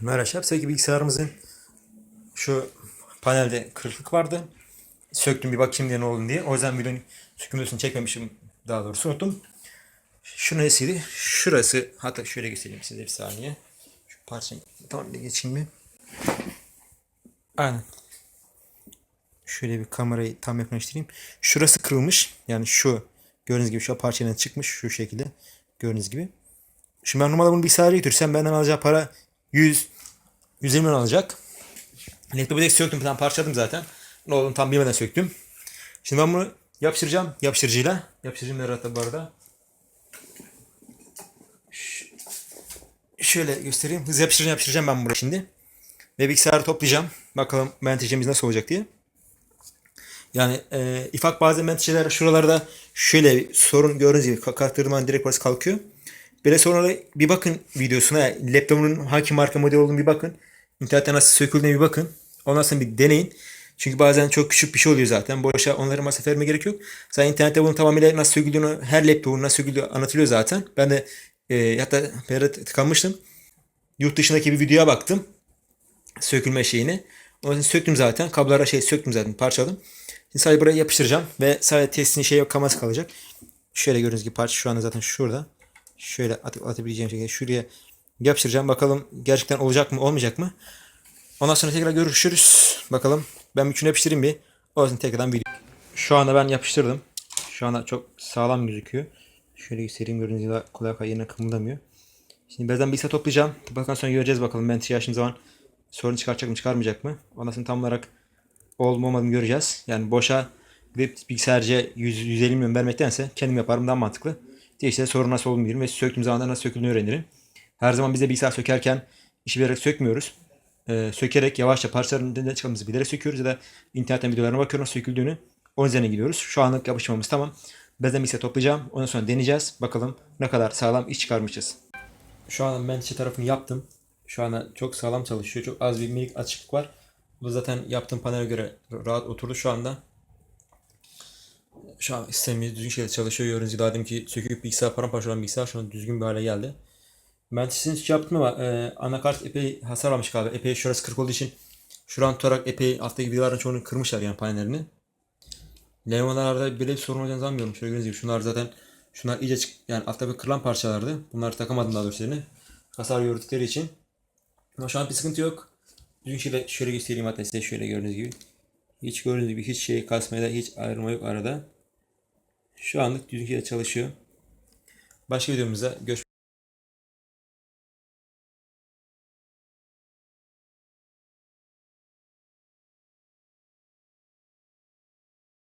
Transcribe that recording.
Merhaba sevgili bilgisayarımızın şu panelde kırıklık vardı. Söktüm bir bakayım diye ne oldu diye. O yüzden videonun videosunu çekmemişim. Daha doğrusu unuttum. Şu nesiydi? Şurası. Hatta şöyle göstereyim size bir saniye. Şu parçayı tam bir geçeyim mi? Aynen. Şöyle bir kamerayı tam yakınlaştırayım. Şurası kırılmış. Yani şu gördüğünüz gibi şu parçadan çıkmış şu şekilde. Gördüğünüz gibi. Şimdi ben normalde bunu bilgisayara götürsem benden alacağı para 100 120 milyon alacak. Laptopu direkt söktüm. Tam parçaladım zaten. Ne olduğunu tam bilmeden söktüm. Şimdi ben bunu yapıştıracağım. Yapıştırıcıyla. Yapıştırıcım nerede bu arada. Şöyle göstereyim. Hızlı yapıştırıcı yapıştıracağım ben buraya şimdi. Ve bilgisayarı toplayacağım. Bakalım menteşemiz nasıl olacak diye. Yani e, ifak bazen menteşeler şuralarda şöyle bir sorun gördüğünüz gibi kalktırdığım direkt burası kalkıyor. Böyle sonra bir bakın videosuna. Laptopunun hangi marka model olduğunu bir bakın. İnternette nasıl söküldüğüne bir bakın. Ondan sonra bir deneyin. Çünkü bazen çok küçük bir şey oluyor zaten. Boşa onları masraf vermeye gerek yok. Zaten internette bunun tamamıyla nasıl söküldüğünü, her laptopun nasıl söküldüğü anlatılıyor zaten. Ben de e, hatta bir tıkanmıştım. Yurt dışındaki bir videoya baktım. Sökülme şeyini. Onun için söktüm zaten. Kablolara şey söktüm zaten. Parçaladım. Şimdi sadece buraya yapıştıracağım. Ve sadece testin şey yok kaması kalacak. Şöyle gördüğünüz gibi parça şu anda zaten şurada. Şöyle at atabileceğim şekilde şuraya yapıştıracağım. Bakalım gerçekten olacak mı olmayacak mı? Ondan sonra tekrar görüşürüz. Bakalım. Ben üçünü yapıştırayım bir. O yüzden tekrardan video. Şu anda ben yapıştırdım. Şu anda çok sağlam gözüküyor. Şöyle göstereyim gördüğünüz gibi kolay yerine kımıldamıyor. Şimdi birazdan bilgisayar toplayacağım. Tıkladıktan sonra göreceğiz bakalım ben yaşım zaman sorun çıkaracak mı çıkarmayacak mı? Ondan sonra tam olarak olma olmadığını göreceğiz. Yani boşa gidip bilgisayarcıya 100, 150 milyon vermektense kendim yaparım daha mantıklı. Diye işte sorun nasıl bilirim ve söktüğüm zaman da nasıl söküldüğünü öğrenirim. Her zaman biz de bilgisayar sökerken işi bilerek sökmüyoruz. Ee, sökerek yavaşça parçalarını ne çıkardığımızı bilerek söküyoruz ya da internetten videolarına bakıyoruz nasıl söküldüğünü. Onun üzerine gidiyoruz. Şu anlık yapışmamız tamam. Birazdan bilgisayar toplayacağım. Ondan sonra deneyeceğiz. Bakalım ne kadar sağlam iş çıkarmışız. Şu an ben şey tarafını yaptım. Şu anda çok sağlam çalışıyor. Çok az bir minik açıklık var. Bu zaten yaptığım panele göre rahat oturdu şu anda. Şu an sistemimiz düzgün şekilde çalışıyor. Gördüğünüz gibi daha dedim ki söküp bilgisayar paramparça olan bilgisayar şu an düzgün bir hale geldi. Ben sizin hiç yaptım ama e, anakart epey hasar almış galiba. Epey şurası kırık olduğu için şuran tutarak epey alttaki vidaların çoğunu kırmışlar yani panellerini. Levhalarda bile bir sorun olacağını sanmıyorum. Şöyle gördüğünüz gibi şunlar zaten şunlar iyice çık yani altta bir kırılan parçalardı. Bunları takamadım daha doğrusu yerine. Hasar gördükleri için. Ama şu an bir sıkıntı yok. Düzgün şöyle, şöyle göstereyim hatta size şöyle gördüğünüz gibi. Hiç gördüğünüz gibi hiç şey kasmaya da hiç ayrılma yok arada. Şu anlık düzgün çalışıyor. Başka videomuzda görüşmek